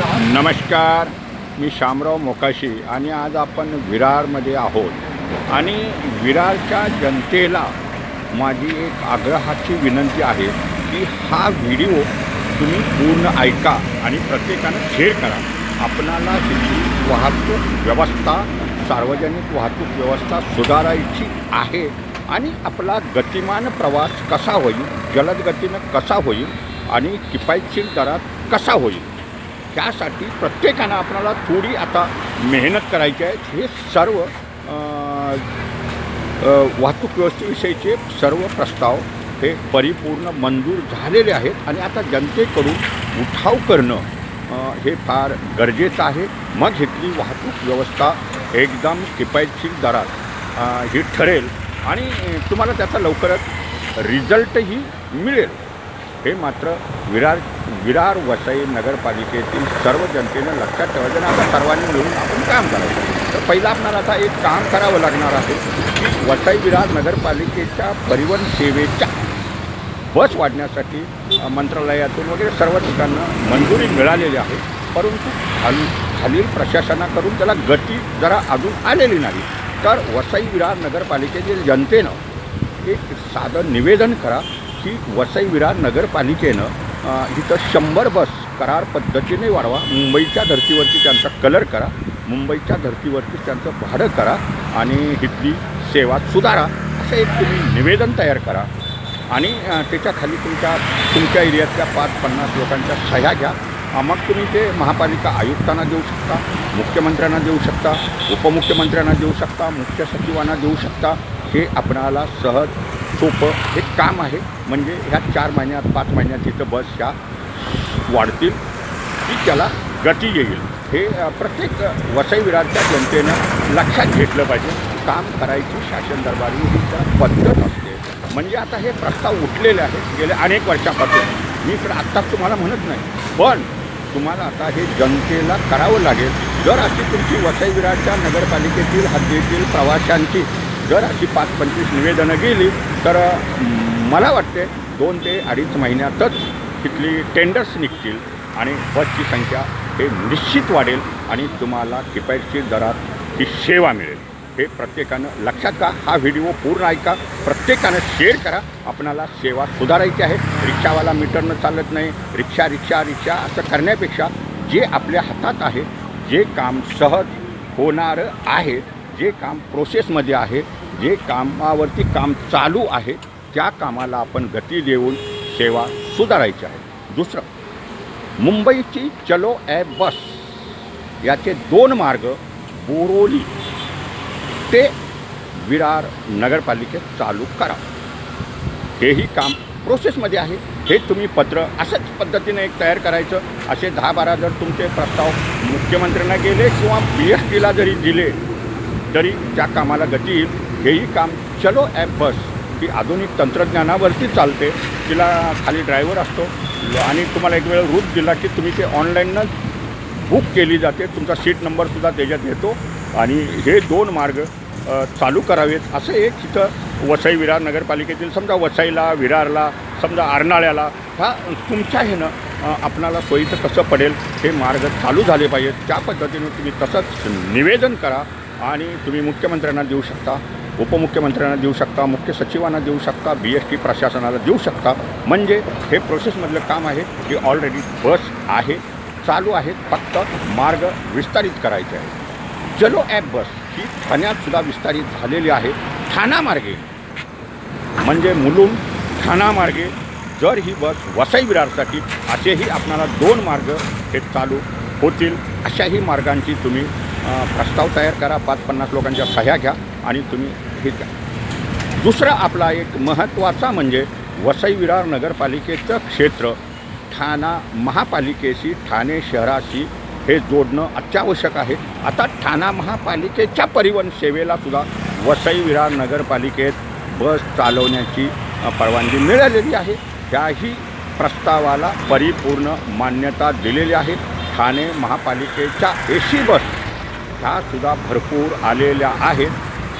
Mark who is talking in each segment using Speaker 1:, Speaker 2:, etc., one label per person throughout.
Speaker 1: नमस्कार मी शामराव मोकाशी आणि आज आपण विरारमध्ये आहोत. आणि विरारच्या जनतेला माझी एक आग्रहाची विनंती आहे की हा व्हिडिओ तुम्ही पूर्ण ऐका आणि प्रत्येकानं शेअर करा. आपणाला तिथली वाहतूक व्यवस्था सार्वजनिक वाहतूक व्यवस्था सुधारायची आहे आणि आपला गतिमान प्रवास कसा होईल जलद गतीनं कसा होईल आणि किफायतशीर दरात कसा होईल? त्यासाठी प्रत्येकानं आपल्याला थोडी आता मेहनत करायची आहे. हे सर्व वाहतूक व्यवस्थेविषयीचे सर्व प्रस्ताव हे परिपूर्ण मंजूर झालेले आहेत. आणि आता जनतेकडून उठाव करणं हे फार गरजेचं आहे. मग इथली वाहतूक व्यवस्था एकदम किफायतशीर दरात ही ठरेल. आणि तुम्हाला त्याचा लवकरच रिझल्टही मिळेल. हे मात्र विरार विरार वसई नगरपालिकेतील सर्व जनतेनं लक्षात ठेवायचं आणि आता सर्वांनी मिळून आपण काम करायचं. तर पहिलं आपल्याला आता एक काम करावं लागणार आहे की वसई विरार नगरपालिकेच्या परिवहन सेवेच्या बस वाढण्यासाठी मंत्रालयातून वगैरे सर्व ठिकाणं मंजुरी मिळालेली आहे. परंतु खाली खालील प्रशासनाकडून त्याला गती जरा अजून आलेली नाही. तर वसई विरार नगरपालिकेतील जनतेनं एक साधं निवेदन करा की वसई विरार नगरपालिकेनं इथं शंभर बस करार पद्धतीने वाढवा. मुंबईच्या धर्तीवरती त्यांचा कलर करा. मुंबईच्या धर्तीवरती त्यांचं भाडं करा आणि इथली सेवा सुधारा. असं एक तुम्ही निवेदन तयार करा. आणि त्याच्याखाली त्याच्याखाली तुमच्या तुमच्या एरियातल्या पाच पन्नास लोकांच्या सह्या घ्या. मग तुम्ही ते महापालिका आयुक्तांना देऊ शकता मुख्यमंत्र्यांना देऊ शकता उपमुख्यमंत्र्यांना देऊ शकता मुख्य सचिवांना देऊ शकता. हे आपणाला सहज सोपं हे काम आहे. म्हणजे ह्या चार महिन्यात पाच महिन्यात इथं बस ह्या वाढतील की त्याला गती येईल. हे प्रत्येक अ, वसई जनतेनं लक्षात घेतलं पाहिजे. काम करायची शासन दरबारी ही त्या पद्धत असते. म्हणजे आता हे प्रस्ताव उठलेले आहेत. गेल्या अनेक वर्षापासून. मी इकडं आत्ताच तुम्हाला म्हणत नाही. पण तुम्हाला आता हे जनतेला करावं लागेल. जर अशी तुमची वसईविराच्या नगरपालिकेतील हद्दीतील प्रवाशांची जर अशी पाच पंचवीस निवेदनं गेली तर मला वाटते दोन ते अडीच महिन्यातच तिथली टेंडर्स निघतील आणि बसची संख्या हे निश्चित वाढेल आणि तुम्हाला किफायतशीर दरात ही सेवा मिळेल. हे प्रत्येकानं लक्षात का हा व्हिडिओ पूर्ण ऐका. प्रत्येकानं शेअर करा. आपणाला सेवा सुधारायची आहे. रिक्षावाला मीटरनं चालत नाही. रिक्षा रिक्षा रिक्षा असं करण्यापेक्षा जे आपल्या हातात आहे जे काम सहज होणारं आहे जे काम प्रोसेसमध्ये आहे जे कामावरती काम चालू आहे त्या कामाला आपण गती देऊन सेवा सुधारायची आहे. दुसरं मुंबईची चलो ॲप बस याचे दोन मार्ग बोरोली ते विरार नगरपालिकेत चालू करा. हेही काम प्रोसेसमध्ये आहे. हे तुम्ही पत्र अशाच पद्धतीने एक तयार करायचं असे दहा बारा जर तुमचे प्रस्ताव मुख्यमंत्र्यांना गेले किंवा बी एस टीला जरी दिले तरी त्या कामाला गती येईल हेही काम चलो ॲप बस. ही आधुनिक तंत्रज्ञानावरती चालते. तिला खाली ड्रायव्हर असतो. आणि तुम्हाला एक वेळ रूट दिला की तुम्ही ते ऑनलाईनच बुक केली जाते. तुमचा सीट नंबरसुद्धा त्याच्यात येतो. आणि हे दोन मार्ग चालू करावेत. असं एक तिथं वसई विरार नगरपालिकेतील समजा वसईला विरारला समजा आरनाळ्याला ह्या तुमच्या ह्यानं आपणाला सोयीचं कसं पडेल हे मार्ग चालू झाले पाहिजेत. त्या पद्धतीनं तुम्ही तसंच निवेदन करा आणि तुम्ही मुख्यमंत्र्यांना देऊ शकता उपमुख्यमंत्र्यांना देऊ शकता मुख्य सचिवांना देऊ शकता बी एस टी प्रशासनाला देऊ शकता. म्हणजे हे प्रोसेसमधलं काम आहे की ऑलरेडी बस आहे चालू आहेत फक्त मार्ग विस्तारित करायचे आहे चलो ॲप बस ही ठाण्यातसुद्धा विस्तारित झालेली आहे ठाणामार्गे. म्हणजे मुलुंड ठाणामार्गे जर ही बस वसई विरारसाठी असेही आपणाला दोन मार्ग हे चालू होतील अशाही मार्गांची तुम्ही प्रस्ताव तयार करा पाच पन्नास लोकांच्या सह्या घ्या आणि तुम्ही हे घ्या. दुसरा आपला एक महत्त्वाचा म्हणजे वसई विरार नगरपालिकेचं क्षेत्र ठाणा महापालिकेशी ठाणे शहराशी हे जोडणं अत्यावश्यक आहे. आता ठाणा महापालिकेच्या परिवहन सेवेला सुद्धा वसई विरार नगरपालिकेत बस चालवण्याची परवानगी मिळालेली आहे. त्याही प्रस्तावाला परिपूर्ण मान्यता दिलेली आहे. ठाणे महापालिकेच्या ए सी बस ह्यासुद्धा भरपूर आलेल्या आहेत.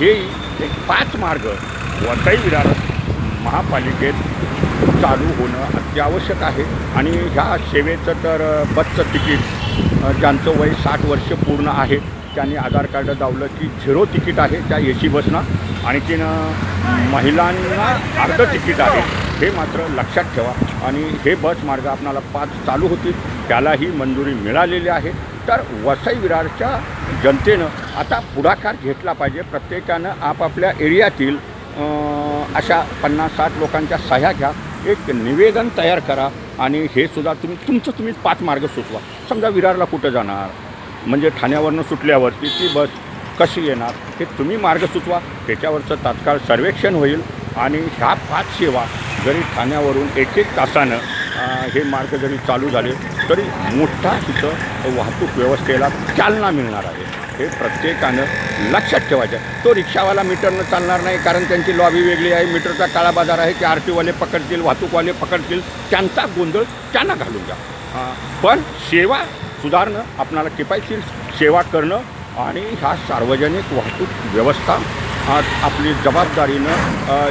Speaker 1: हेही एक पाच मार्ग वसई विरार महापालिकेत चालू होणं अत्यावश्यक आहे. आणि ह्या सेवेचं तर बसचं तिकीट ज्यांचं वय साठ वर्ष पूर्ण आहे त्यांनी आधार कार्ड दावलं की झिरो तिकीट आहे त्या ए सी बसनं. आणखीन तिनं महिलांना अर्ध तिकीट आहे हे मात्र लक्षात ठेवा. आणि हे बस मार्ग आपणाला पाच चालू होतील त्यालाही मंजुरी मिळालेली आहे. तर वसई विरारच्या जनतेनं आता पुढाकार घेतला पाहिजे. प्रत्येकानं आपापल्या एरियातील अशा पन्नास साठ लोकांच्या सह्या घ्या. एक निवेदन तयार करा आणि हे सुद्धा तुम्ही तुमचं तुम्हीच पाच मार्ग सुचवा. समजा विरारला कुठं जाणार? म्हणजे ठाण्यावरनं सुटल्यावरती ती बस कशी येणार? हे तुम्ही मार्ग सुचवा. त्याच्यावरचं तात्काळ सर्वेक्षण होईल आणि ह्या पाच सेवा जरी ठाण्यावरून एक एक तासानं हे मार्ग जरी चालू झाले तरी मोठा तिथं वाहतूक व्यवस्थेला चालना मिळणार आहे हे प्रत्येकानं लक्षात ठेवायचं आहे. तो रिक्षावाला मीटरनं चालणार नाही कारण त्यांची लॉबी वेगळी आहे मीटरचा काळा बाजार आहे की आर टीवाले पकडतील वाहतूकवाले पकडतील त्यांचा गोंधळ त्यांना घालून द्या पण सेवा सुधारणं आपणाला किफायतशीर सेवा करणं आणि ह्या सार्वजनिक वाहतूक व्यवस्था आपली जबाबदारीनं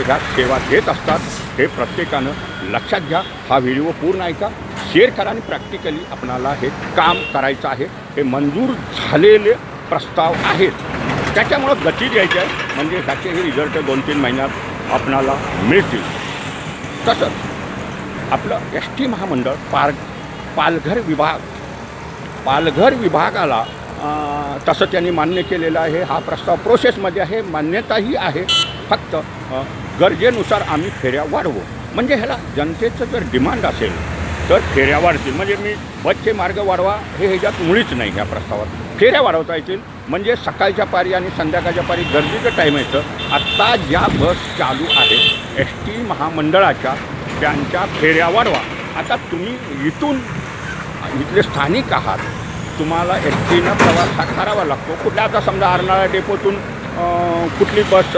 Speaker 1: ह्या सेवा देत असतात हे प्रत्येकानं लक्षात घ्या. हा व्हिडिओ पूर्ण ऐका. शेअर करा आणि प्रॅक्टिकली आपणाला हे काम करायचं आहे. हे मंजूर झालेले प्रस्ताव आहेत. त्याच्यामुळं गती द्यायची आहे. म्हणजे ह्याचेही रिझल्ट दोन तीन महिन्यात आपणाला मिळतील. तसंच आपलं एस टी महामंडळ पार पालघर विभाग पालघर विभागाला तसं त्यांनी मान्य केलेलं आहे. हा प्रस्ताव प्रोसेसमध्ये आहे. मान्यताही आहे. फक्त गरजेनुसार आम्ही फेऱ्या वाढवू. म्हणजे ह्याला जनतेचं जर डिमांड असेल तर फेऱ्या वाढतील. म्हणजे मी बसचे मार्ग वाढवा हे ह्याच्यात मुळीच नाही ह्या प्रस्तावात. फेऱ्या वाढवता येतील. म्हणजे सकाळच्या पारी आणि संध्याकाळच्या पारी गर्दीचं टाईम येतं आत्ता ज्या बस चालू आहेत एस टी महामंडळाच्या त्यांच्या फेऱ्या वाढवा. आता तुम्ही इथून इथले स्थानिक आहात. तुम्हाला एसटीनं प्रवास हा करावा लागतो. कुठल्या आता समजा अर्नाळा डेपोतून कुठली बस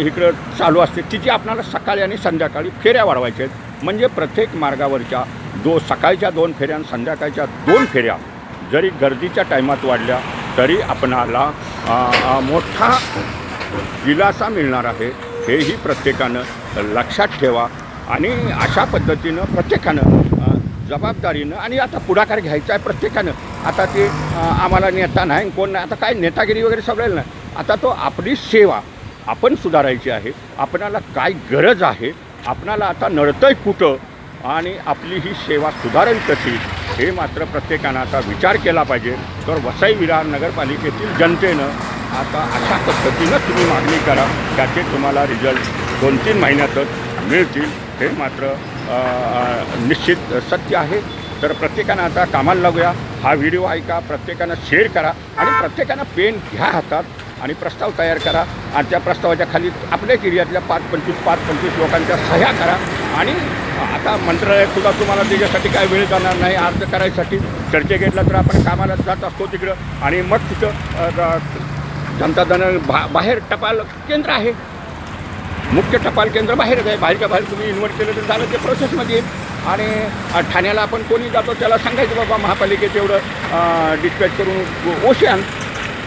Speaker 1: इकडं चालू असते तिची आपणाला सकाळी आणि संध्याकाळी फेऱ्या वाढवायच्या आहेत. म्हणजे प्रत्येक मार्गावरच्या दो सकाळच्या दोन फेऱ्या आणि संध्याकाळच्या दोन फेऱ्या जरी गर्दीच्या टायमात वाढल्या तरी आपणाला मोठा दिलासा मिळणार आहे. हेही प्रत्येकानं लक्षात ठेवा आणि अशा पद्धतीनं प्रत्येकानं जबाबदारीनं आणि आता पुढाकार घ्यायचा आहे प्रत्येकानं. आता ते आम्हाला नेता नाही कोण नाही. आता काय नेतागिरी वगैरे सगळं नाही. आता तो आपली सेवा आपण सुधारायची आहे. आपणाला काय गरज आहे? आपणाला आता नडतंय कुठं? आणि आपली ही सेवा सुधारेल कशी? हे मात्र प्रत्येकानं आता विचार केला पाहिजे. तर वसई विरार नगरपालिकेतील जनतेनं आता अशा पद्धतीनं तुम्ही मागणी करा. त्याचे तुम्हाला रिझल्ट दोन तीन महिन्यातच मिळतील. हे मात्र निश्चित सत्य आहे. तर प्रत्येकानं आता कामाला लागूया. हा व्हिडिओ ऐका प्रत्येकानं शेअर करा आणि प्रत्येकानं पेन घ्या हातात आणि प्रस्ताव तयार करा. आणि त्या प्रस्तावाच्या खाली आपल्याच एरियातल्या पाच पंचवीस पाच पंचवीस लोकांच्या सह्या करा. आणि आता मंत्रालयात सुद्धा तुम्हाला त्याच्यासाठी काय वेळ जाणार नाही अर्ज करायसाठी. चर्चेगेटला तर आपण कामाला जात असतो तिकडं. आणि मग तिथं जनता दल बा बाहेर टपाल केंद्र आहे. मुख्य टपाल केंद्र बाहेरच आहे. बाहेरच्या बाहेर तुम्ही इन्व्हर्ट केलं तर झालं ते प्रोसेसमध्ये आणि ठाण्याला आपण कोणी जातो त्याला सांगायचं बाबा महापालिकेचे एवढं डिस्पॅच करून ओशन.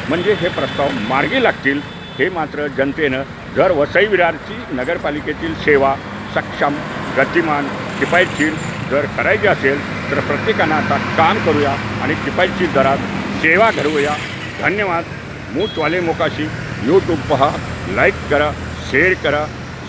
Speaker 1: म्हणजे हे प्रस्ताव मार्गी लागतील. हे मात्र जनतेनं जर वसई विरारची नगरपालिकेतील सेवा सक्षम गतिमान किफायतशीर जर करायची असेल तर प्रत्येकानं आता काम करूया आणि किफायतशीर दरात सेवा घडवूया. धन्यवाद. मूचवाले मोकाशी. यूट्यूब पहा. लाईक करा. शेअर करा.